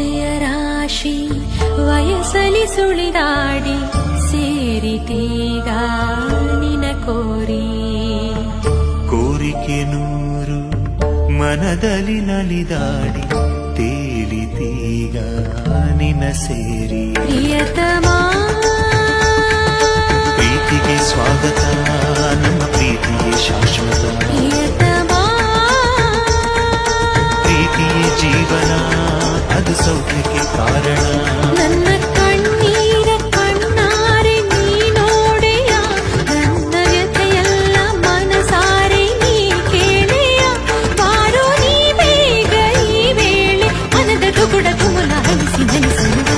ಆಸೆಯ ರಾಶಿ ವಯಸ್ಸಲಿ ಸುಳಿದಾಡಿ ಸೇರಿತೀಗ ನಿನ ಕೋರಿ. ಕೋರಿಕೆ ನೂರು ಮನದಲ್ಲಿ ನಲಿದಾಡಿ ತೇಲಿತೀಗ ನಿನ ಸೇರಿ. ಪ್ರಿಯತಮಾ. ಪ್ರೀತಿಗೆ ಸ್ವಾಗತ ನಮ್ಮ ಪ್ರೀತಿಗೆ ಶಾಶ್ವತ. ಪ್ರಿಯತಮಾ. ಪ್ರೀತಿಯ ಜೀವ ಸೌಖ್ಯಕ್ಕೆ ಕಾರಣ ನನ್ನ ಕಣ್ಣೀರ ಕಣ್ಣಾರೆ ನೀನೋಡೆಯ ನನ್ನ ಜತೆಯಲ್ಲ ಮನಸಾರೆ ನೀ ಕೇಳೆಯ ಬಾರೋ ನೀ ಬೇಗ ಈ ವೇಳೆ ಮನದ ತುಗುಡ ತುಮಲ ಹರಿಸಿ ಧನಿಸಲು